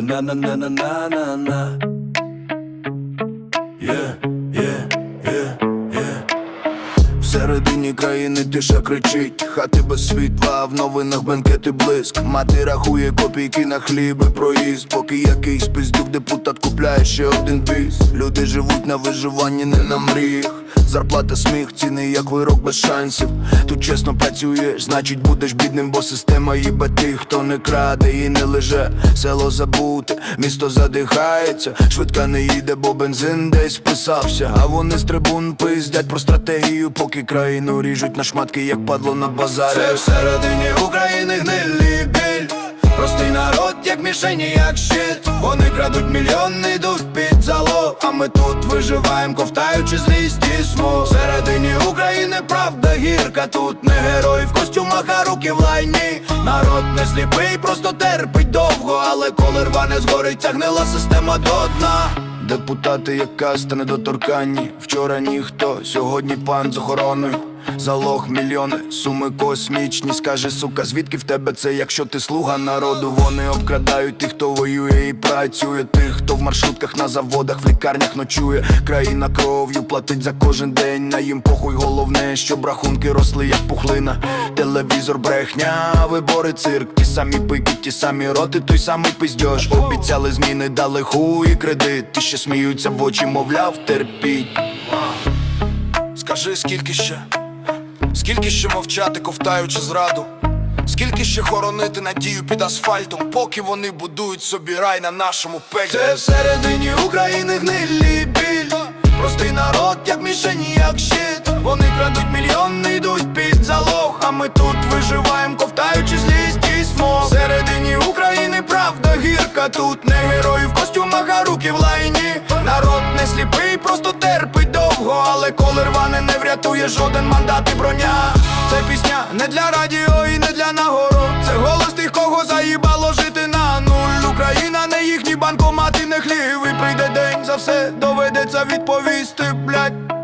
на на на на на на на Yeah, yeah, Всередині країни тиша кричить, хати без світла, в новинах бенкети блиск. Мати рахує копійки на хліб і проїзд, поки якийсь пиздюк депутат купляє ще один біс. Люди живуть на виживанні, не на мріях. Зарплата сміх, ціни як вирок без шансів. Тут чесно працюєш, значить будеш бідним, бо система їбе тих, хто не краде і не леже. Село забуте, місто задихається, швидка не їде, бо бензин десь вписався. А вони з трибун пиздять про стратегію, поки країну ріжуть на шматки, як падло на базарі. Це всередині України гнилі. Простий народ, як мішені, як щит. Вони крадуть мільйони, йдуть під залог. А ми тут виживаємо, ковтаючи злість і смог Всередині України правда гірка Тут не герої в костюмах, а руки в лайні. Народ не сліпий, просто терпить довго Але коли рване згорить, ця гнила система до дна. Депутати, як каста недоторканні Вчора ніхто, сьогодні пан з охороною. Залог мільйони, суми космічні. Скаже, сука, звідки в тебе це, якщо ти слуга народу? Вони обкрадають тих, хто воює і працює Тих, хто в маршрутках на заводах, в лікарнях ночує. Країна кров'ю платить за кожен день На їм похуй головне, щоб рахунки росли, як пухлина. Телевізор, брехня, вибори, цирк. Ті самі пики, ті самі роти, той самий пиздьош Обіцяли зміни, дали хуй кредит. Ті, що сміються в очі, мовляв, терпіть. Скажи, скільки ще, скільки ще мовчати, ковтаючи зраду, скільки ще хоронити надію під асфальтом, поки вони будують собі рай на нашому пеклі. Це всередині України гнилі біль. Простий народ, як мішені, як щит. Вони крадуть Тут не герої в костюмах, а руки в лайні. Народ не сліпий, просто терпить довго Але коли рване не врятує жоден мандат і броня. Це пісня не для радіо і не для нагород. Це голос тих, кого заїбало жити на нуль. Україна не їхні банкомати, не хлів. Прийде день за все доведеться відповісти, блядь